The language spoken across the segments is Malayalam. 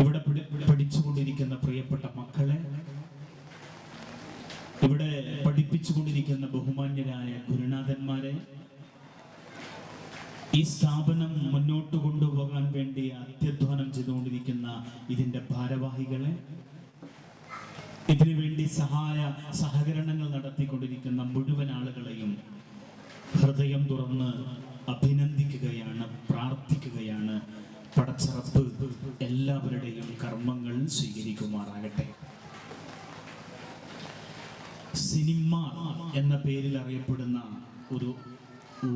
ഇവിടെ പഠി- പഠിച്ചുകൊണ്ടിരിക്കുന്ന പ്രിയപ്പെട്ട മക്കളെ ഇവിടെ പഠിപ്പിച്ചുകൊണ്ടിരിക്കുന്ന ബഹുമാന്യരായ ഗുരുനാഥന്മാരെ ഈ സ്ഥാപനം മുന്നോട്ട് കൊണ്ടുപോകാൻ വേണ്ടി അത്യധ്വാനം ചെയ്തുകൊണ്ടിരിക്കുന്ന ഇതിന്റെ ഭാരവാഹികളെ ഇതിനുവേണ്ടി സഹായ സഹകരണങ്ങൾ നടത്തിക്കൊണ്ടിരിക്കുന്ന മുഴുവൻ ആളുകളെയും ഹൃദയം തുറന്ന് അഭിനന്ദിക്കുകയാണ് പ്രാർത്ഥിക്കുകയാണ്. പടച്ചറപ്പ് എല്ലാവരുടെയും കർമ്മങ്ങൾ സ്വീകരിക്കുമാറാകട്ടെ. സിനിമ എന്ന പേരിൽ അറിയപ്പെടുന്ന ഒരു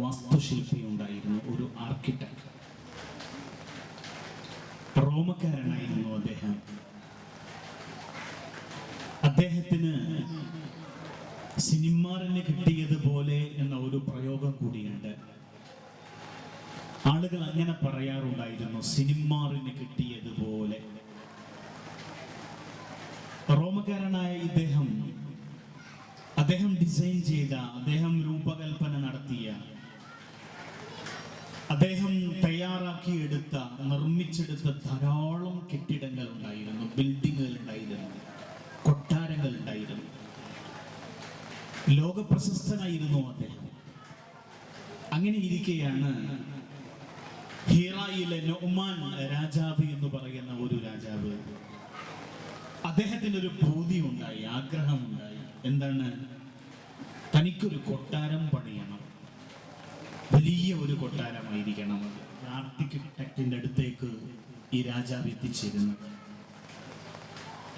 വാസ്തുശില്പി ഉണ്ടായിരുന്നു ഒരു ആർക്കിടെക്ട്. റോമക്കാരനായിരുന്നു അദ്ദേഹം. അദ്ദേഹത്തിന് സിനിമാറിന് കിട്ടിയതുപോലെ എന്ന ഒരു പ്രയോഗം കൂടിയുണ്ട്. ആളുകൾ അങ്ങനെ പറയാറുണ്ടായിരുന്നു സിനിമാറിന് കിട്ടിയതുപോലെ. റോമക്കാരനായ ഇദ്ദേഹം അദ്ദേഹം ഡിസൈൻ ചെയ്ത അദ്ദേഹം രൂപകൽപ്പന നടത്തിയ അദ്ദേഹം തയ്യാറാക്കിയെടുത്ത നിർമ്മിച്ചെടുത്ത ധാരാളം കെട്ടിടങ്ങൾ ഉണ്ടായിരുന്നു ബിൽഡിങ്ങുകൾ ഉണ്ടായിരുന്നു കൊട്ടാരങ്ങൾ ഉണ്ടായിരുന്നു. ലോകപ്രശസ്തനായിരുന്നു അദ്ദേഹം. അങ്ങനെ ഇരിക്കെയാണ് ഹീറായിലെ നൊമാൻ രാജാവ് എന്ന് പറയുന്ന ഒരു രാജാവ് അദ്ദേഹത്തിന് ഒരു പൂതി ഉണ്ടായി ആഗ്രഹമുണ്ടായി എന്താണ്? തനിക്കൊരു കൊട്ടാരം പണിയണം. വലിയ ഒരു കൊട്ടാരമായിരിക്കണം അത്. അടുത്തേക്ക് ഈ രാജാവ് എത്തിച്ചേരുന്നത്.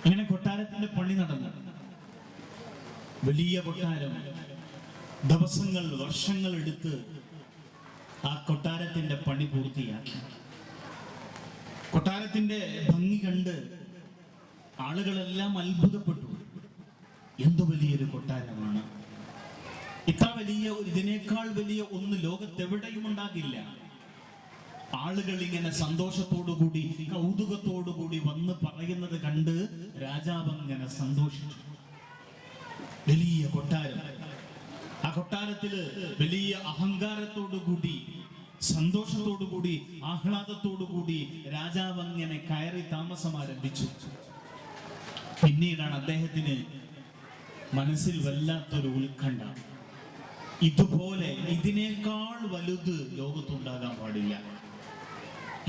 അങ്ങനെ കൊട്ടാരത്തിന്റെ പണി നടന്നു. വലിയ കൊട്ടാരം ദിവസങ്ങൾ വർഷങ്ങൾ എടുത്ത് ആ കൊട്ടാരത്തിന്റെ പണി പൂർത്തിയാക്കി. കൊട്ടാരത്തിന്റെ ഭംഗി കണ്ട് ആളുകളെല്ലാം അത്ഭുതപ്പെട്ടു. എന്തു വലിയൊരു കൊട്ടാരമാണ്? ഇത്ര വലിയ ഇതിനേക്കാൾ വലിയ ഒന്ന് ലോകത്തെവിടെയും ഉണ്ടാകില്ല. ആളുകൾ ഇങ്ങനെ സന്തോഷത്തോടുകൂടി കൗതുകത്തോടുകൂടി വന്ന് പറയുന്നത് കണ്ട് രാജാവ് അങ്ങനെ സന്തോഷിച്ചു. വലിയ കൊട്ടാരം. ആ കൊട്ടാരത്തിൽ വലിയ അഹങ്കാരത്തോടുകൂടി സന്തോഷത്തോടുകൂടി ആഹ്ലാദത്തോടുകൂടി രാജാവ് അങ്ങനെ കയറി താമസം ആരംഭിച്ചു പിന്നീടാണ് അദ്ദേഹത്തിന് മനസ്സിൽ വല്ലാത്തൊരു ഉത്കണ്ഠ. ഇതുപോലെ ഇതിനേക്കാൾ വലുത് ലോകത്തുണ്ടാകാൻ പാടില്ല.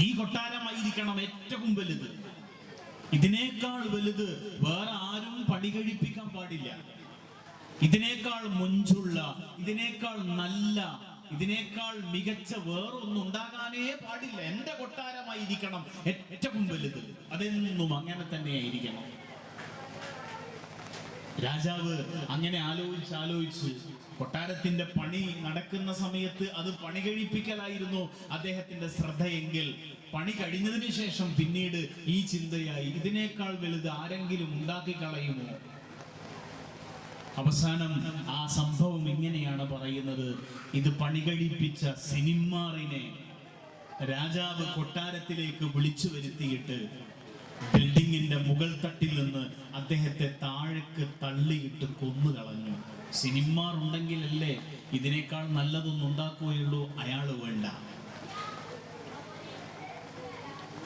ഈ കൊട്ടാരമായിരിക്കണം ഏറ്റവും വലുത്. ഇതിനേക്കാൾ വലുത് വേറെ ആരും പണി കഴിപ്പിക്കാൻ പാടില്ല. ഇതിനേക്കാൾ മുഞ്ചുള്ള ഇതിനേക്കാൾ നല്ല ഇതിനേക്കാൾ മികച്ച വേറൊന്നും ഉണ്ടാകാനേ പാടില്ല. എന്റെ കൊട്ടാരമായിരിക്കണം ഏറ്റവും വലുത്. അതെന്നും അങ്ങനെ തന്നെ ആയിരിക്കണം രാജാവ് അങ്ങനെ ആലോചിച്ച് ആലോചിച്ച് കൊട്ടാരത്തിന്റെ പണി നടക്കുന്ന സമയത്ത് അത് പണി കഴിപ്പിക്കലായിരുന്നു അദ്ദേഹത്തിന്റെ ശ്രദ്ധയെങ്കിൽ. പണി കഴിഞ്ഞതിന് ശേഷം പിന്നീട് ഈ ചിന്തയായി. ഇതിനേക്കാൾ വലുത് ആരെങ്കിലും ഉണ്ടാക്കി കളയുമോ? അവസാനം ആ സംഭവം ഇങ്ങനെയാണ് പറയുന്നത്. ഇത് പണി കഴിപ്പിച്ച സിനിമാറിനെ രാജാവ് കൊട്ടാരത്തിലേക്ക് വിളിച്ചു വരുത്തിയിട്ട് ബിൽഡിങ്ങിന്റെ മുകൾ തട്ടിൽ നിന്ന് അദ്ദേഹത്തെ താഴേക്ക് തള്ളിയിട്ട് കൊന്നു കളഞ്ഞു സിനിമാർ ഉണ്ടെങ്കിലല്ലേ ഇതിനേക്കാൾ നല്ലതൊന്നും ഉണ്ടാക്കുകയുള്ളൂ? അയാൾ വേണ്ട.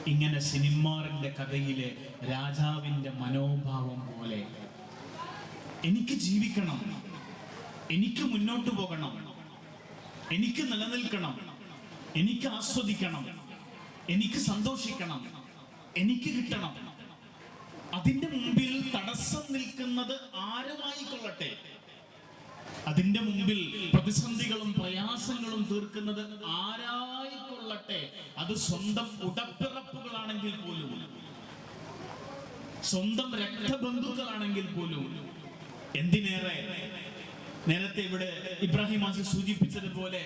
ഇങ്ങനെ സിനിമാറിന്റെ കഥയിലെ രാജാവിന്റെ മനോഭാവം പോലെ എനിക്ക് ജീവിക്കണം. എനിക്ക് മുന്നോട്ട് പോകണം. എനിക്ക് നിലനിൽക്കണം. എനിക്ക് ആസ്വദിക്കണം. എനിക്ക് സന്തോഷിക്കണം. എനിക്ക് കിട്ടണം. അതിന്റെ മുമ്പിൽ തടസ്സം നിൽക്കുന്നത് ആരുമായിക്കൊള്ളട്ടെ? അതിന്റെ മുമ്പിൽ പ്രതിസന്ധികളും പ്രയാസങ്ങളും തീർക്കുന്നത് ആരായിക്കൊള്ളട്ടെ? അത് സ്വന്തം ഉടപ്പിറപ്പുകളാണെങ്കിൽ പോലും. സ്വന്തം രക്തബന്ധുക്കളാണെങ്കിൽ പോലും. എന്തിനേറെ? നേരത്തെ ഇവിടെ ഇബ്രാഹിം ആസി സൂചിപ്പിച്ചതുപോലെ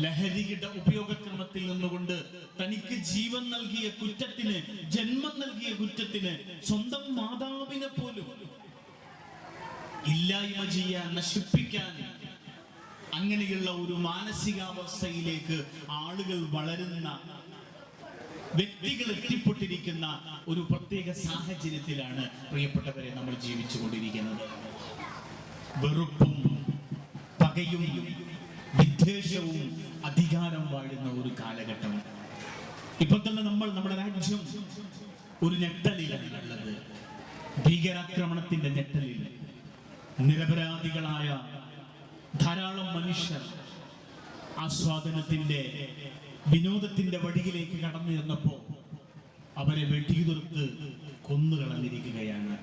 ലഹരിയുടെ ഉപയോഗക്രമത്തിൽ നിന്നുകൊണ്ട് തനിക്ക് ജീവൻ നൽകിയ കുറ്റത്തിന് ജന്മം നൽകിയ കുറ്റത്തിന് സ്വന്തം മാതാവിനെ പോലും ഇല്ലായ്മ ചെയ്യാൻ നശിപ്പിക്കാൻ അങ്ങനെയുള്ള ഒരു മാനസികാവസ്ഥയിലേക്ക് ആളുകൾ വളരുന്ന വ്യക്തികൾ എത്തിപ്പെട്ടിരിക്കുന്ന ഒരു പ്രത്യേക സാഹചര്യത്തിലാണ് പ്രിയപ്പെട്ടവരെ നമ്മൾ ജീവിച്ചു കൊണ്ടിരിക്കുന്നത് വെറുപ്പും പകയും വിദ്വേഷവും അധികാരം വാഴുന്ന ഒരു കാലഘട്ടം. ഇപ്പൊ തന്നെ നമ്മൾ നമ്മുടെ രാജ്യം ഒരു ഞെട്ടലിലാണ് ഉള്ളത്. ഭീകരാക്രമണത്തിന്റെ ഞെട്ടലിൽ നിരപരാധികളായ ധാരാളം മനുഷ്യർ ആസ്വാദനത്തിന്റെ വിനോദത്തിന്റെ വഴിയിലേക്ക് കടന്നു ചെന്നപ്പോ അവരെ വെട്ടിയുതിർത്ത് കൊന്നുകളഞ്ഞിരിക്കുകയാണ്.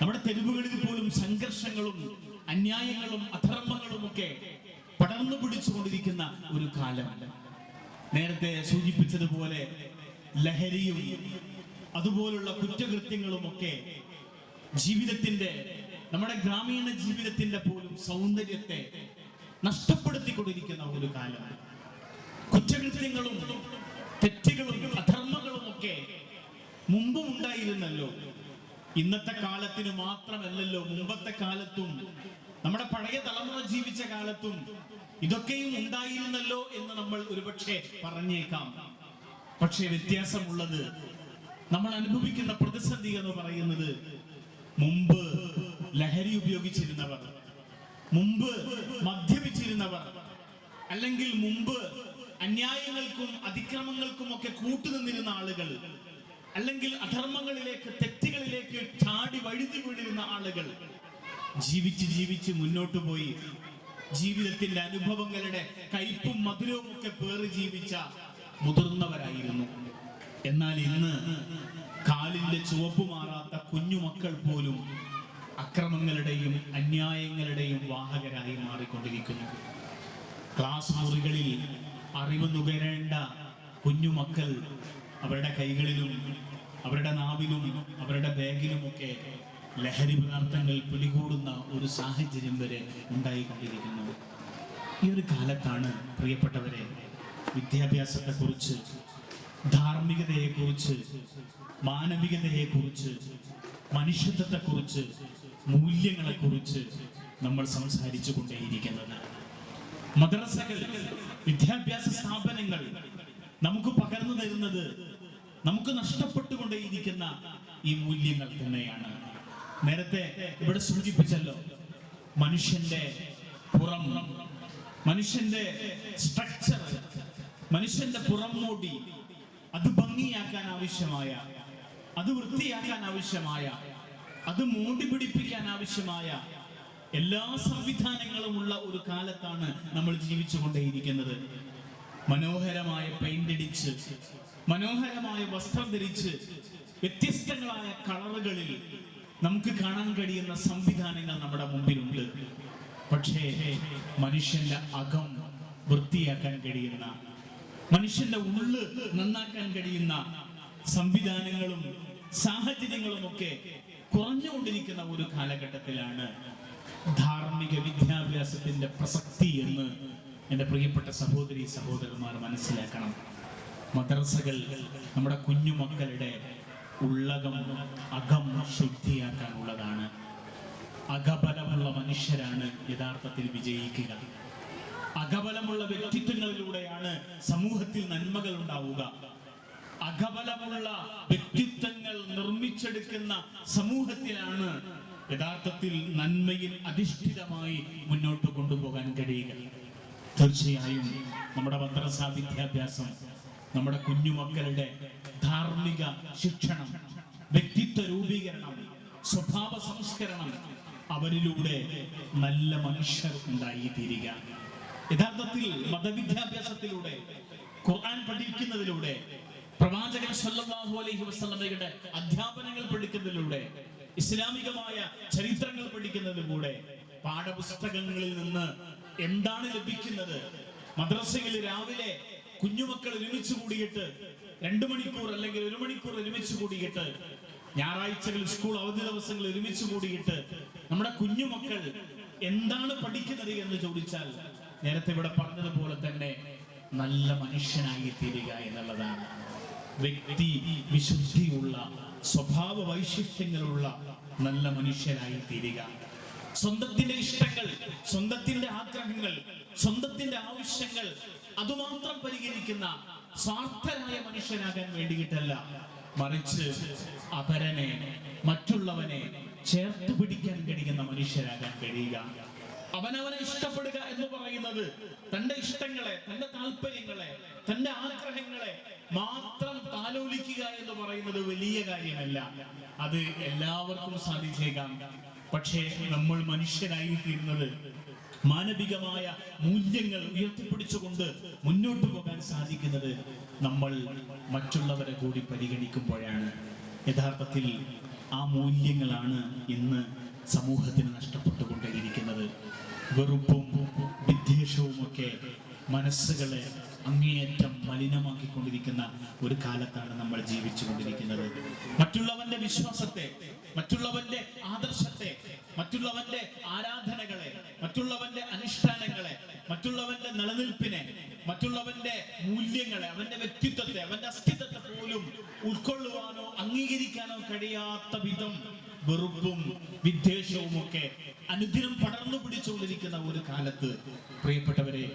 നമ്മുടെ തെരുവുകളിൽ പോലും സംഘർഷങ്ങളും അന്യായങ്ങളും അധർമ്മങ്ങളും ഒക്കെ പടർന്നു പിടിച്ചുകൊണ്ടിരിക്കുന്ന ഒരു കാലം. നേരത്തെ സൂചിപ്പിച്ചതുപോലെ ലഹരിയും അതുപോലുള്ള കുറ്റകൃത്യങ്ങളും ഒക്കെ ജീവിതത്തിന്റെ നമ്മുടെ ഗ്രാമീണ ജീവിതത്തിന്റെ പോലും സൗന്ദര്യത്തെ നഷ്ടപ്പെടുത്തിക്കൊണ്ടിരിക്കുന്ന ഒരു കാലം. കുറ്റകൃത്യങ്ങളും തെറ്റുകളും അധർമ്മങ്ങളും ഒക്കെ മുമ്പും ഉണ്ടായിരുന്നല്ലോ. ഇന്നത്തെ കാലത്തിന് മാത്രമല്ലല്ലോ മുമ്പത്തെ കാലത്തും നമ്മുടെ പഴയ തലമുറ ജീവിച്ച കാലത്തും ഇതൊക്കെയും ഉണ്ടായിരുന്നല്ലോ എന്ന് നമ്മൾ ഒരുപക്ഷെ പറഞ്ഞേക്കാം. പക്ഷേ വ്യത്യാസമുള്ളത് നമ്മൾ അനുഭവിക്കുന്ന പ്രതിസന്ധി എന്ന് പറയുന്നത് മുമ്പ് ലഹരി ഉപയോഗിച്ചിരുന്നവർ മുമ്പ് മദ്യപിച്ചിരുന്നവർ അല്ലെങ്കിൽ മുമ്പ് അന്യായങ്ങൾക്കും അതിക്രമങ്ങൾക്കും ഒക്കെ കൂട്ടുനിന്നിരുന്ന ആളുകൾ അല്ലെങ്കിൽ അധർമ്മങ്ങളിലേക്ക് തെറ്റുകളിലേക്ക് ചാടി വഴുതി വീണിരുന്ന ആളുകൾ ജീവിച്ച് ജീവിച്ച് മുന്നോട്ട് പോയി. ജീവിതത്തിന്റെ അനുഭവങ്ങളുടെ കയ്പും മധുരവും ഒക്കെ പേറി ജീവിച്ച മുതിർന്നവരായിരുന്നു. എന്നാൽ ഇന്ന് കാലിന്റെ ചുവപ്പ് മാറാത്ത കുഞ്ഞുമക്കൾ പോലും അക്രമങ്ങളുടെയും അന്യായങ്ങളുടെയും വാഹകരായി മാറിക്കൊണ്ടിരിക്കുന്നു. ക്ലാസ് മുറികളിൽ അറിവ് നുകരേണ്ട കുഞ്ഞുമക്കൾ അവരുടെ കൈകളിലും അവരുടെ നാവിലും അവരുടെ ബാഗിലുമൊക്കെ ലഹരി പദാർത്ഥങ്ങൾ പിടികൂടുന്ന ഒരു സാഹചര്യം വരെ ഉണ്ടായിക്കൊണ്ടിരിക്കുന്നു. ഈ ഒരു കാലത്താണ് പ്രിയപ്പെട്ടവരെ വിദ്യാഭ്യാസത്തെക്കുറിച്ച് ധാർമ്മികതയെക്കുറിച്ച് മാനവികതയെക്കുറിച്ച് മനുഷ്യത്വത്തെക്കുറിച്ച് മൂല്യങ്ങളെക്കുറിച്ച് നമ്മൾ സംസാരിച്ചു കൊണ്ടേയിരിക്കുന്നത് മദ്രസകൾ വിദ്യാഭ്യാസ സ്ഥാപനങ്ങൾ നമുക്ക് പകർന്നു തരുന്നത് നമുക്ക് നഷ്ടപ്പെട്ടുകൊണ്ടേയിരിക്കുന്ന ഈ മൂല്യങ്ങൾ തന്നെയാണ്. നേരത്തെ ഇവിടെ സൂചിപ്പിച്ചല്ലോ മനുഷ്യന്റെ പുറം മനുഷ്യന്റെ സ്ട്രക്ചർ മനുഷ്യന്റെ പുറം മൂടി അത് ഭംഗിയാക്കാൻ ആവശ്യമായ അത് വൃത്തിയാക്കാൻ ആവശ്യമായ അത് മൂടി പിടിപ്പിക്കാൻ ആവശ്യമായ എല്ലാ സംവിധാനങ്ങളും ഉള്ള ഒരു കാലത്താണ് നമ്മൾ ജീവിച്ചു കൊണ്ടേയിരിക്കുന്നത് മനോഹരമായ പെയിന്റ് അടിച്ച് മനോഹരമായ വസ്ത്രം ധരിച്ച് വ്യത്യസ്തങ്ങളായ കളറുകളിൽ നമുക്ക് കാണാൻ കഴിയുന്ന സംവിധാനങ്ങൾ നമ്മുടെ മുമ്പിലുണ്ട്. പക്ഷേ മനുഷ്യന്റെ അകം വൃത്തിയാക്കാൻ കഴിയുന്ന മനുഷ്യന്റെ ഉള്ള് നന്നാക്കാൻ കഴിയുന്ന സംവിധാനങ്ങളും സാഹചര്യങ്ങളും ഒക്കെ കുറഞ്ഞുകൊണ്ടിരിക്കുന്ന ഒരു കാലഘട്ടത്തിലാണ് ധാർമ്മിക വിദ്യാഭ്യാസത്തിന്റെ പ്രസക്തി എന്ന് എന്റെ പ്രിയപ്പെട്ട സഹോദരി സഹോദരന്മാർ മനസ്സിലാക്കണം. മദ്രസകൾ നമ്മുടെ കുഞ്ഞുമക്കളുടെ ഉള്ളകം അകം ശുദ്ധിയാക്കാനുള്ളതാണ്. അകബലമുള്ള മനുഷ്യരാണ് യഥാർത്ഥത്തിൽ വിജയിക്കുക. അകബലമുള്ള വ്യക്തിത്വങ്ങളിലൂടെയാണ് സമൂഹത്തിൽ നന്മകൾ ഉണ്ടാവുക. അകബലമുള്ള വ്യക്തിത്വങ്ങൾ നിർമ്മിച്ചെടുക്കുന്ന സമൂഹത്തിലാണ് യഥാർത്ഥത്തിൽ നന്മയിൽ അധിഷ്ഠിതമായി മുന്നോട്ട് കൊണ്ടുപോകാൻ കഴിയുക. തീർച്ചയായും നമ്മുടെ മദ്രസ വിദ്യാഭ്യാസം നമ്മുടെ കുഞ്ഞുമക്കളുടെ ധാർമ്മിക ശിക്ഷണം വ്യക്തിത്വ രൂപീകരണം സ്വഭാവ സംസ്കരണം അവരിലൂടെ നല്ല മനുഷ്യർ ഉണ്ടായി തീരുക യഥാർത്ഥത്തിൽ മതവിദ്യാഭ്യാസത്തിലൂടെ ഖുർആൻ പഠിക്കുന്നതിലൂടെ പ്രവാചകൻ സല്ലല്ലാഹു അലൈഹി വസല്ലമയുടെ അധ്യാപനങ്ങൾ പഠിക്കുന്നതിലൂടെ ഇസ്ലാമികമായ ചരിത്രങ്ങൾ പഠിക്കുന്നതിലൂടെ പാഠപുസ്തകങ്ങളിൽ നിന്ന് എന്താണ് ലഭിക്കുന്നത്? മദ്രസയിൽ രാവിലെ കുഞ്ഞുമക്കൾ ഒരുമിച്ച് കൂടിയിട്ട് രണ്ടു മണിക്കൂർ അല്ലെങ്കിൽ ഒരു മണിക്കൂർ ഒരുമിച്ച് കൂടിയിട്ട് ഞായറാഴ്ചകൾ സ്കൂൾ അവധി ദിവസങ്ങൾ ഒരുമിച്ച് കൂടിയിട്ട് നമ്മുടെ കുഞ്ഞുമക്കൾ എന്താണ് പഠിക്കുന്നത് എന്ന് ചോദിച്ചാൽ നേരത്തെ ഇവിടെ പറഞ്ഞതുപോലെ തന്നെ നല്ല മനുഷ്യനായി തീരുക എന്നുള്ളതാണ്. വ്യക്തി വിശുദ്ധിയുള്ള സ്വഭാവ വൈശിഷ്ട്യങ്ങളുള്ള നല്ല മനുഷ്യനായി തീരുക. സ്വന്തത്തിന്റെ ഇഷ്ടങ്ങൾ സ്വന്തത്തിന്റെ ആഗ്രഹങ്ങൾ സ്വന്തത്തിന്റെ ആവശ്യങ്ങൾ അതുമാത്രം പരിഹരിക്കുന്ന സ്വാർത്ഥരായ മനുഷ്യനാകാൻ വേണ്ടിയിട്ടല്ല. മറിച്ച് അപരനെ മറ്റുള്ളവനെ ചേർത്ത് പിടിക്കാൻ കഴിയുന്ന മനുഷ്യരാകാൻ കഴിയുക. അവനവനെ ഇഷ്ടപ്പെടുക എന്ന് പറയുന്നത് തന്റെ ഇഷ്ടങ്ങളെ തന്റെ താല്പര്യങ്ങളെ തന്റെ ആഗ്രഹങ്ങളെ മാത്രം താലോലിക്കുക എന്ന് പറയുന്നത് വലിയ കാര്യമല്ല. അത് എല്ലാവർക്കും സാധിച്ചേക്കാം പക്ഷേ നമ്മൾ മനുഷ്യരായി തീരുന്നത് മാനവികമായ മൂല്യങ്ങൾ ഉയർത്തിപ്പിടിച്ചുകൊണ്ട് മുന്നോട്ട് പോകാൻ സാധിക്കുന്നത് നമ്മൾ മറ്റുള്ളവരെ കൂടി പരിഗണിക്കുമ്പോഴാണ്. യഥാർത്ഥത്തിൽ ആ മൂല്യങ്ങളാണ് ഇന്ന് സമൂഹത്തിന് നഷ്ടപ്പെട്ടുകൊണ്ടേയിരിക്കുന്നത്. വെറുപ്പും വിദ്വേഷവും ഒക്കെ മനസ്സുകളെ അങ്ങേയറ്റം മലിനമാക്കിക്കൊണ്ടിരിക്കുന്ന ഒരു കാലത്താണ് നമ്മൾ ജീവിച്ചു കൊണ്ടിരിക്കുന്നത് മറ്റുള്ളവന്റെ വിശ്വാസത്തെ മറ്റുള്ളവന്റെ ആദർശത്തെ മറ്റുള്ളവന്റെ ആരാധനകളെ മറ്റുള്ളവന്റെ അനുഷ്ഠാനങ്ങളെ മറ്റുള്ളവന്റെ നിലനിൽപ്പിനെ മറ്റുള്ളവന്റെ മൂല്യങ്ങളെ അവന്റെ വ്യക്തിത്വത്തെ അവന്റെ അസ്തിത്വത്തെ പോലും ഉൾക്കൊള്ളുവാനോ അംഗീകരിക്കാനോ കഴിയാത്ത വിധം വെറുപ്പും വിദ്വേഷവും ഒക്കെ അനുദിനം പടർന്നു പിടിച്ചുകൊണ്ടിരിക്കുന്ന ഒരു കാലത്ത് പ്രിയപ്പെട്ടവരെ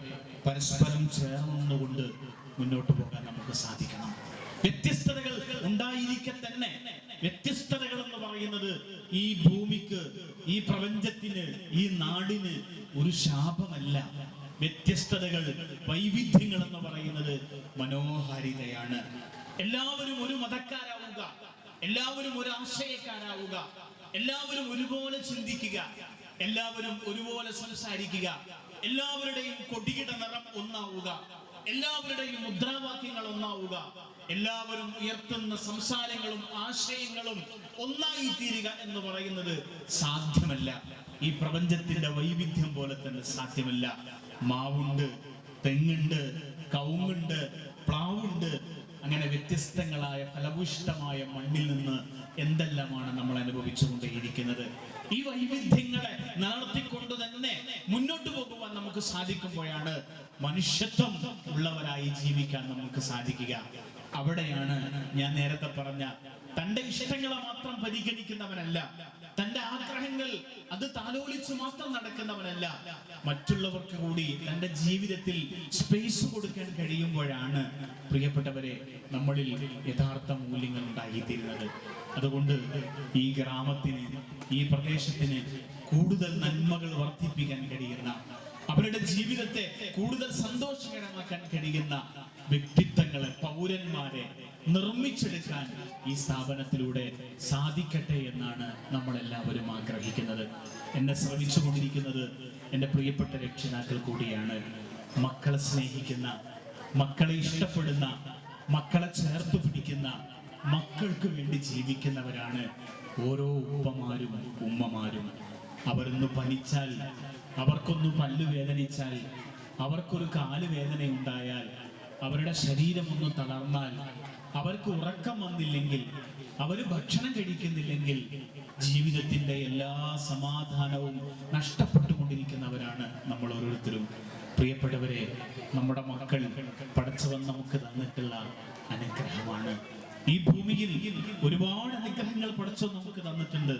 പരസ്പരം ചേർന്നുകൊണ്ട് മുന്നോട്ട് പോകാൻ നമുക്ക് സാധിക്കണം. വ്യത്യസ്തതകൾ ഉണ്ടായിരിക്കെ തന്നെ. വ്യത്യസ്തതകൾ എന്ന് പറയുന്നത് ഈ ഭൂമിക്ക് ഈ പ്രപഞ്ചത്തിന് ഈ നാടിന് ഒരു ശാപമല്ല. വ്യത്യസ്തതകൾ വൈവിധ്യങ്ങൾ എന്ന് പറയുന്നത് മനോഹാരിതയാണ്. എല്ലാവരും ഒരു മതക്കാരാവുക. എല്ലാവരും ഒരു ആശയക്കാരാവുക. എല്ലാവരും ഒരുപോലെ ചിന്തിക്കുക. എല്ലാവരും ഒരുപോലെ സംസാരിക്കുക. എല്ലാവരുടെയും കൊടിയുടെ നിറം ഒന്നാവുക. എല്ലാവരുടെയും മുദ്രാവാക്യങ്ങൾ ഒന്നാവുക. എല്ലാവരും ഉയർത്തുന്ന സംസാരങ്ങളും ആശയങ്ങളും ഒന്നായി തീരുക എന്ന് പറയുന്നത് സാധ്യമല്ല. ഈ പ്രപഞ്ചത്തിന്റെ വൈവിധ്യം പോലെ തന്നെ സാധ്യമല്ല. മാവുണ്ട് തെങ്ങുണ്ട് കവുങ്ങുണ്ട് പ്ലാവുണ്ട് അങ്ങനെ വ്യത്യസ്തങ്ങളായ ഫലഭൂഷ്ടമായ മണ്ണിൽ നിന്ന് എന്തെല്ലാമാണ് നമ്മൾ അനുഭവിച്ചുകൊണ്ടേയിരിക്കുന്നത്? ഈ വൈവിധ്യങ്ങളെ നിലനിർത്തിക്കൊണ്ട് തന്നെ മുന്നോട്ട് പോകുവാൻ നമുക്ക് സാധിക്കുമ്പോഴാണ് മനുഷ്യത്വം ഉള്ളവരായി ജീവിക്കാൻ നമുക്ക് സാധിക്കുക. അവിടെയാണ് ഞാൻ നേരത്തെ പറഞ്ഞ തന്റെ ഇഷ്ടങ്ങളെ മാത്രം പരിഗണിക്കുന്നവനല്ല. തന്റെ ആഗ്രഹങ്ങൾ അത് താലോലിച്ച് മാത്രം നടക്കുന്നവനല്ല. മറ്റുള്ളവർക്ക് കൂടി തന്റെ ജീവിതത്തിൽ സ്പേസ് കൊടുക്കാൻ കഴിയുമ്പോഴാണ് പ്രിയപ്പെട്ടവരെ നമ്മളിൽ യഥാർത്ഥ മൂല്യങ്ങൾ ഉണ്ടായിത്തീരുന്നത്. അതുകൊണ്ട് ഈ ഗ്രാമത്തിന് ഈ പ്രദേശത്തിന് കൂടുതൽ നന്മകൾ വർദ്ധിപ്പിക്കാൻ കഴിയുന്ന അവരുടെ ജീവിതത്തെ കൂടുതൽ സന്തോഷകരമാക്കാൻ കഴിയുന്ന വ്യക്തിത്വങ്ങളെ പൗരന്മാരെ നിർമ്മിച്ചെടുക്കാൻ ഈ സ്ഥാപനത്തിലൂടെ സാധിക്കട്ടെ എന്നാണ് നമ്മളെല്ലാവരും ആഗ്രഹിക്കുന്നത്. എന്നെ ശ്രമിച്ചുകൊണ്ടിരിക്കുന്നത് എന്റെ പ്രിയപ്പെട്ട രക്ഷിതാക്കൾ കൂടിയാണ്. മക്കളെ സ്നേഹിക്കുന്ന മക്കളെ ഇഷ്ടപ്പെടുന്ന മക്കളെ ചേർത്ത് പിടിക്കുന്ന മക്കൾക്ക് വേണ്ടി ജീവിക്കുന്നവരാണ് ഓരോ ഉപ്പമാരും ഉമ്മമാരും. അവരൊന്ന് പനിച്ചാൽ അവർക്കൊന്ന് പല്ലുവേദനിച്ചാൽ അവർക്കൊരു കാൽ വേദന ഉണ്ടായാൽ അവരുടെ ശരീരം ഒന്ന് തളർന്നാൽ അവർക്ക് ഉറക്കം വന്നില്ലെങ്കിൽ അവർ ഭക്ഷണം കഴിക്കുന്നില്ലെങ്കിൽ ജീവിതത്തിന്റെ എല്ലാ സമാധാനവും നഷ്ടപ്പെട്ടുകൊണ്ടിരിക്കുന്നവരാണ് നമ്മൾ ഓരോരുത്തരും. പ്രിയപ്പെട്ടവരെ നമ്മുടെ മക്കൾ പഠിച്ചവൻ നമുക്ക് തന്നിട്ടുള്ള അനുഗ്രഹമാണ്. ഈ ഭൂമിയിൽ ഒരുപാട് അനുഗ്രഹങ്ങൾ പഠിച്ചു നമുക്ക് തന്നിട്ടുണ്ട്.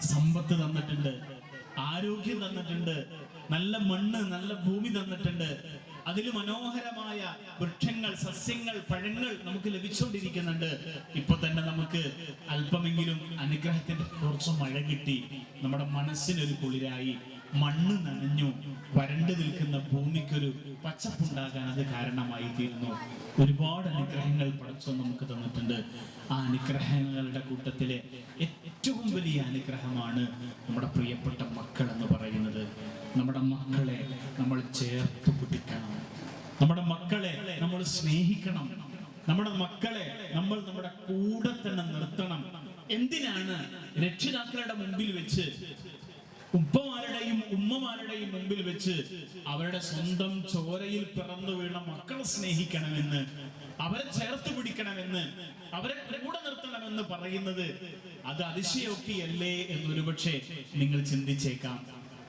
സമ്പത്ത് തന്നിട്ടുണ്ട്. ആരോഗ്യം തന്നിട്ടുണ്ട്. നല്ല മണ്ണ് നല്ല ഭൂമി തന്നിട്ടുണ്ട്. അതിൽ മനോഹരമായ വൃക്ഷങ്ങൾ സസ്യങ്ങൾ പഴങ്ങൾ നമുക്ക് ലഭിച്ചുകൊണ്ടിരിക്കുന്നുണ്ട് ഇപ്പൊ തന്നെ നമുക്ക് അല്പമെങ്കിലും അനുഗ്രഹത്തിന്റെ കുറച്ച് മഴ കിട്ടി. നമ്മുടെ മനസ്സിനൊരു കുളിരായി. മണ്ണ് നനഞ്ഞു. വരണ്ടു നിൽക്കുന്ന ഭൂമിക്കൊരു പച്ചപ്പുണ്ടാകാൻ അത് കാരണമായി തീരുന്നു. ഒരുപാട് അനുഗ്രഹങ്ങൾ പടച്ചു നമുക്ക് തന്നിട്ടുണ്ട്. ആ അനുഗ്രഹങ്ങളുടെ കൂട്ടത്തിലെ ഏറ്റവും വലിയ അനുഗ്രഹമാണ് നമ്മുടെ പ്രിയപ്പെട്ട മക്കൾ എന്ന് പറയുന്നത്. നമ്മുടെ മക്കളെ നമ്മൾ ചേർത്ത് പിടിക്കണം. നമ്മുടെ മക്കളെ നമ്മൾ സ്നേഹിക്കണം. നമ്മുടെ മക്കളെ നമ്മൾ നമ്മുടെ കൂടെ തന്നെ നിർത്തണം. എന്തിനാണ് രക്ഷിതാക്കളുടെ മുമ്പിൽ വെച്ച് ഉപ്പമാരുടെയും ഉമ്മമാരുടെയും മുമ്പിൽ വെച്ച് അവരുടെ സ്വന്തം ചോരയിൽ പിറന്നു വീണ മക്കളെ സ്നേഹിക്കണമെന്ന് അവരെ ചേർത്ത് പിടിക്കണമെന്ന് അവരെ കൂടെ നിർത്തണമെന്ന് പറയുന്നത് അത് അതിശയോക്തിയല്ലേ എന്നൊരു പക്ഷേ നിങ്ങൾ ചിന്തിച്ചേക്കാം.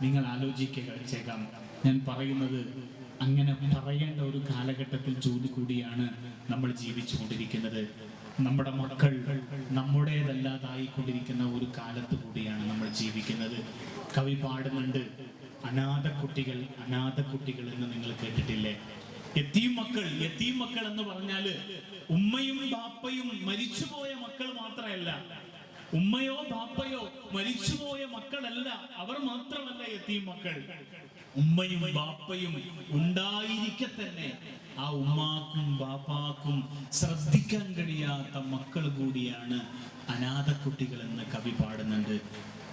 നിങ്ങൾ ആലോചിക്കുക ചേക്കാം ഞാൻ പറയുന്നത് അങ്ങനെ പറയേണ്ട ഒരു കാലഘട്ടത്തിൽ ജോലി കൂടിയാണ് നമ്മൾ ജീവിച്ചു കൊണ്ടിരിക്കുന്നത് നമ്മുടെ മക്കൾ നമ്മുടേതല്ലാതായിക്കൊണ്ടിരിക്കുന്ന ഒരു കാലത്ത് കൂടിയാണ് നമ്മൾ ജീവിക്കുന്നത്. കവി പാടുന്നുണ്ട് അനാഥ കുട്ടികൾ അനാഥ കുട്ടികൾ എന്ന് നിങ്ങൾ കേട്ടിട്ടില്ലേ? എത്തീം മക്കൾ എത്തീം മക്കൾ എന്ന് പറഞ്ഞാൽ ഉമ്മയും ബാപ്പയും മരിച്ചുപോയ മക്കൾ മാത്രമല്ല ഉമ്മയോ പാപ്പയോ മരിച്ചുപോയ മക്കളല്ല. അവർ മാത്രമല്ല എത്തി മക്കൾ. ഉമ്മയും ബാപ്പയും ഉണ്ടായിരിക്കെ തന്നെ ആ ഉമ്മാക്കും ബാപ്പാക്കും ശ്രദ്ധിക്കാൻ കഴിയാത്ത മക്കൾ കൂടിയാണ് അനാഥ കുട്ടികൾ എന്ന് കവി പാടുന്നുണ്ട്.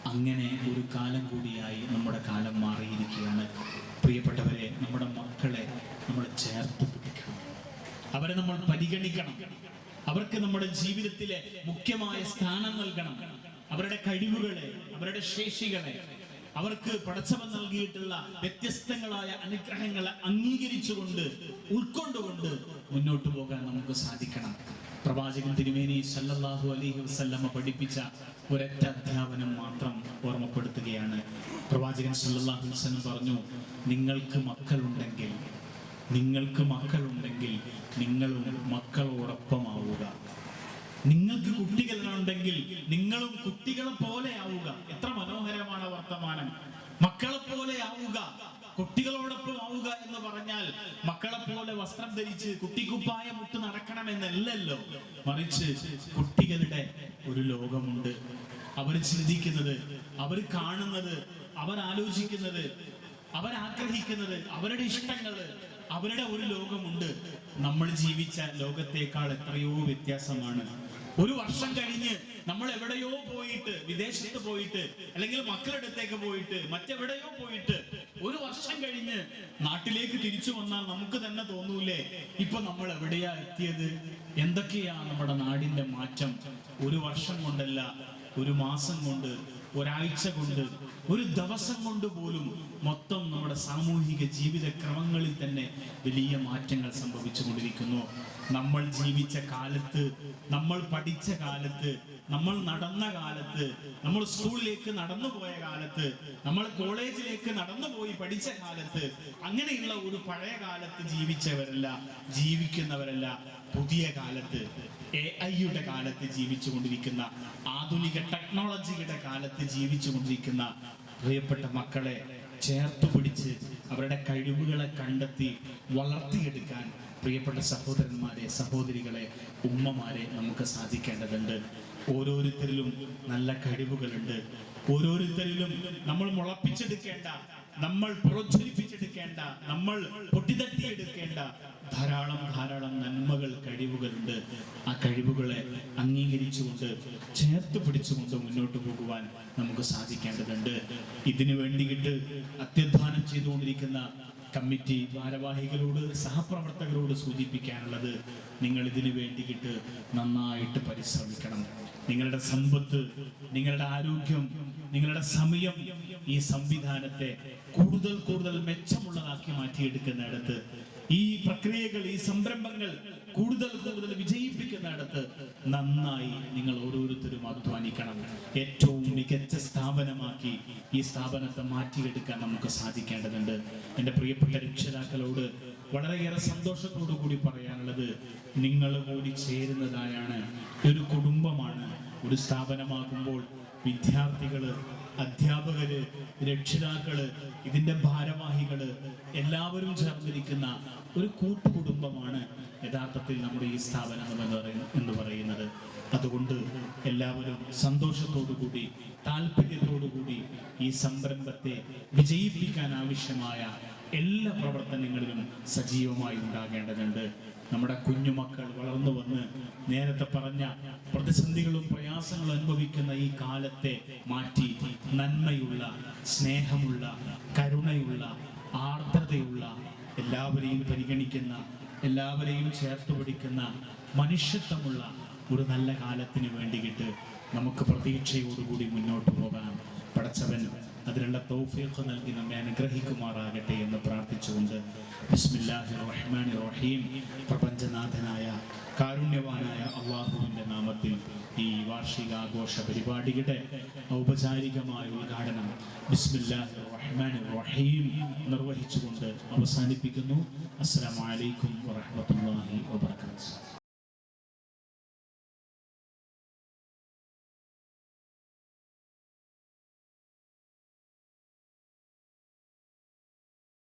അങ്ങനെ ഒരു കാലം കൂടിയായി നമ്മുടെ കാലം മാറിയിരിക്കുകയാണ്. പ്രിയപ്പെട്ടവരെ നമ്മുടെ മക്കളെ നമ്മൾ ചേർത്ത് പിടിക്കണം. അവരെ നമ്മൾ പരിഗണിക്കണം. അവർക്ക് നമ്മുടെ ജീവിതത്തിലെ മുഖ്യമായ സ്ഥാനം നൽകണം. അവരുടെ കഴിവുകളെ അവരുടെ ശേഷികളെ അവർക്ക് പടച്ചവൻ നൽകിയിട്ടുള്ള വ്യത്യസ്തങ്ങളായ അനുഗ്രഹങ്ങളെ അംഗീകരിച്ചുകൊണ്ട് ഉൾക്കൊണ്ടുകൊണ്ട് മുന്നോട്ട് പോകാൻ നമുക്ക് സാധിക്കണം. പ്രവാചകൻ തിരുമേനി സല്ലല്ലാഹു അലൈഹി വസല്ലമ പഠിപ്പിച്ച ഒരൊറ്റ അധ്യാപനം മാത്രം ഓർമ്മപ്പെടുത്തുകയാണ്. പ്രവാചകൻ സല്ലല്ലാഹു അലൈഹി വസല്ലം പറഞ്ഞു നിങ്ങൾക്ക് മക്കളുണ്ടെങ്കിൽ നിങ്ങൾക്ക് മക്കളുണ്ടെങ്കിൽ നിങ്ങളും മക്കളോടൊപ്പമാവുക. നിങ്ങൾക്ക് കുട്ടികളുണ്ടെങ്കിൽ നിങ്ങളും കുട്ടികളെ പോലെ ആവുക. എത്ര മനോഹരമാണ് വർത്തമാനം. മക്കളെ പോലെ ആവുക. കുട്ടികളോടൊപ്പം ആവുക എന്ന് പറഞ്ഞാൽ മക്കളെ പോലെ വസ്ത്രം ധരിച്ച് കുട്ടിക്കുപ്പായം മുട്ട് നടക്കണമെന്നല്ലല്ലോ. മറിച്ച് കുട്ടികളുടെ ഒരു ലോകമുണ്ട്. അവർ ചിന്തിക്കുന്നത് അവർ കാണുന്നത് അവർ ആലോചിക്കുന്നത് അവരാഗ്രഹിക്കുന്നത് അവരുടെ ഇഷ്ടങ്ങൾ അവരുടെ ഒരു ലോകമുണ്ട്. നമ്മൾ ജീവിച്ച ലോകത്തേക്കാൾ എത്രയോ വ്യത്യാസമാണ്. ഒരു വർഷം കഴിഞ്ഞ് നമ്മൾ എവിടെയോ പോയിട്ട് വിദേശത്ത് പോയിട്ട് അല്ലെങ്കിൽ മക്കളുടെ അടുത്തേക്ക് പോയിട്ട് മറ്റെവിടെയോ പോയിട്ട് ഒരു വർഷം കഴിഞ്ഞ് നാട്ടിലേക്ക് തിരിച്ചു വന്നാൽ നമുക്ക് തന്നെ തോന്നൂലേ ഇപ്പൊ നമ്മൾ എവിടെയാ എത്തിയത്? എന്തൊക്കെയാ നമ്മുടെ നാടിന്റെ മാറ്റം? ഒരു വർഷം കൊണ്ടല്ല ഒരു മാസം കൊണ്ട് ഒരാഴ്ച കൊണ്ട് ഒരു ദിവസം കൊണ്ട് പോലും മൊത്തം നമ്മുടെ സാമൂഹിക ജീവിത ക്രമങ്ങളിൽ തന്നെ വലിയ മാറ്റങ്ങൾ സംഭവിച്ചു കൊണ്ടിരിക്കുന്നു. നമ്മൾ ജീവിച്ച കാലത്ത് നമ്മൾ പഠിച്ച കാലത്ത് നമ്മൾ നടന്ന കാലത്ത് നമ്മൾ സ്കൂളിലേക്ക് നടന്നു പോയ കാലത്ത് നമ്മൾ കോളേജിലേക്ക് നടന്നു പോയി പഠിച്ച കാലത്ത് അങ്ങനെയുള്ള ഒരു പഴയ കാലത്ത് ജീവിച്ചവരല്ല ജീവിക്കുന്നവരല്ല പുതിയ കാലത്ത് എ ഐയുടെ കാലത്ത് ജീവിച്ചുകൊണ്ടിരിക്കുന്ന ആധുനിക ടെക്നോളജിയുടെ കാലത്ത് ജീവിച്ചു കൊണ്ടിരിക്കുന്ന പ്രിയപ്പെട്ട മക്കളെ ചേർത്ത് പിടിച്ച് അവരുടെ കഴിവുകളെ കണ്ടെത്തി വളർത്തിയെടുക്കാൻ പ്രിയപ്പെട്ട സഹോദരന്മാരെ സഹോദരികളെ ഉമ്മമാരെ നമുക്ക് സാധിക്കേണ്ടതുണ്ട്. ഓരോരുത്തരിലും നല്ല കഴിവുകളുണ്ട്. ഓരോരുത്തരിലും നമ്മൾ മുളപ്പിച്ചെടുക്കേണ്ട നമ്മൾ പ്രോജ്വലിപ്പിച്ചെടുക്കേണ്ട നമ്മൾ പൊട്ടിതട്ടിയെടുക്കേണ്ട ധാരാളം ധാരാളം നന്മകൾ കഴിവുകളുണ്ട്. ആ കഴിവുകളെ അംഗീകരിച്ചുകൊണ്ട് ചേർത്ത് പിടിച്ചുകൊണ്ട് മുന്നോട്ട് പോകുവാൻ നമുക്ക് സാധിക്കേണ്ടതുണ്ട്. ഇതിനു വേണ്ടിയിട്ട് അത്യധ്വാനം ചെയ്തുകൊണ്ടിരിക്കുന്ന കമ്മിറ്റി ഭാരവാഹികളോട് സഹപ്രവർത്തകരോട് സൂചിപ്പിക്കാനുള്ളത് നിങ്ങൾ ഇതിനു വേണ്ടിയിട്ട് നന്നായിട്ട് പരിശ്രമിക്കണം. നിങ്ങളുടെ സമ്പത്ത് നിങ്ങളുടെ ആരോഗ്യം നിങ്ങളുടെ സമയം ഈ സംവിധാനത്തെ കൂടുതൽ കൂടുതൽ മെച്ചമുള്ളതാക്കി മാറ്റിയെടുക്കുന്നിടത്ത് ഈ പ്രക്രിയകൾ ഈ സംരംഭങ്ങൾ കൂടുതൽ കൂടുതൽ വിജയിപ്പിക്കുന്നിടത്ത് നന്നായി നിങ്ങൾ ഓരോരുത്തരും അധ്വാനിക്കണം. ഏറ്റവും മികച്ച സ്ഥാപനമാക്കി ഈ സ്ഥാപനത്തെ മാറ്റിയെടുക്കാൻ നമുക്ക് സാധിക്കേണ്ടതുണ്ട്. എന്റെ പ്രിയപ്പെട്ട രക്ഷിതാക്കളോട് വളരെയേറെ സന്തോഷത്തോടു കൂടി പറയാനുള്ളത് നിങ്ങൾ കൂടി ചേരുന്നതായാണ് ഒരു കുടുംബമാണ്. ഒരു സ്ഥാപനമാകുമ്പോൾ വിദ്യാർത്ഥികൾ അധ്യാപകര് രക്ഷിതാക്കൾ ഇതിന്റെ ഭാരവാഹികൾ എല്ലാവരും ചേർന്നിരിക്കുന്ന ഒരു കൂട്ടുകുടുംബമാണ് യഥാർത്ഥത്തിൽ നമ്മുടെ ഈ സ്ഥാപനം എന്ന് പറയുന്ന എന്ന് പറയുന്നത്. അതുകൊണ്ട് എല്ലാവരും സന്തോഷത്തോടു കൂടി താല്പര്യത്തോടു ഈ സംരംഭത്തെ വിജയിപ്പിക്കാൻ ആവശ്യമായ എല്ലാ പ്രവർത്തനങ്ങളിലും സജീവമായി ഉണ്ടാകേണ്ടതുണ്ട്. നമ്മുടെ കുഞ്ഞുമക്കൾ വളർന്നു വന്ന് നേരത്തെ പറഞ്ഞ പ്രതിസന്ധികളും പ്രയാസങ്ങളും അനുഭവിക്കുന്ന ഈ കാലത്തെ മാറ്റി നന്മയുള്ള സ്നേഹമുള്ള കരുണയുള്ള ആർദ്രതയുള്ള എല്ലാവരെയും പരിഗണിക്കുന്ന എല്ലാവരെയും ചേർത്ത് പിടിക്കുന്ന മനുഷ്യത്വമുള്ള ഒരു നല്ല കാലത്തിന് വേണ്ടിയിട്ട് നമുക്ക് പ്രതീക്ഷയോടുകൂടി മുന്നോട്ട് പോകാം. പടച്ചവൻ അതിനുള്ള തൗഫീഖ് നൽകി നമ്മെ അനുഗ്രഹിക്കുമാറാകട്ടെ എന്ന് പ്രാർത്ഥിച്ചുകൊണ്ട് ബിസ്മില്ലാഹി റഹ്മാൻ റഹീം പ്രപഞ്ചനാഥനായ കാരുണ്യവാനായ അള്ളാഹുവിന്റെ നാമത്തിൽ ഈ വാർഷികാഘോഷ പരിപാടിയുടെ ഔപചാരികമായ ഉദ്ഘാടനം ബിസ്മില്ലാഹി റഹ്മാൻ റഹീം നിർവഹിച്ചുകൊണ്ട് അവസാനിപ്പിക്കുന്നു. അസ്സലാമു അലൈക്കും വറഹ്മത്തുള്ളാഹി വബറകാതുഹു.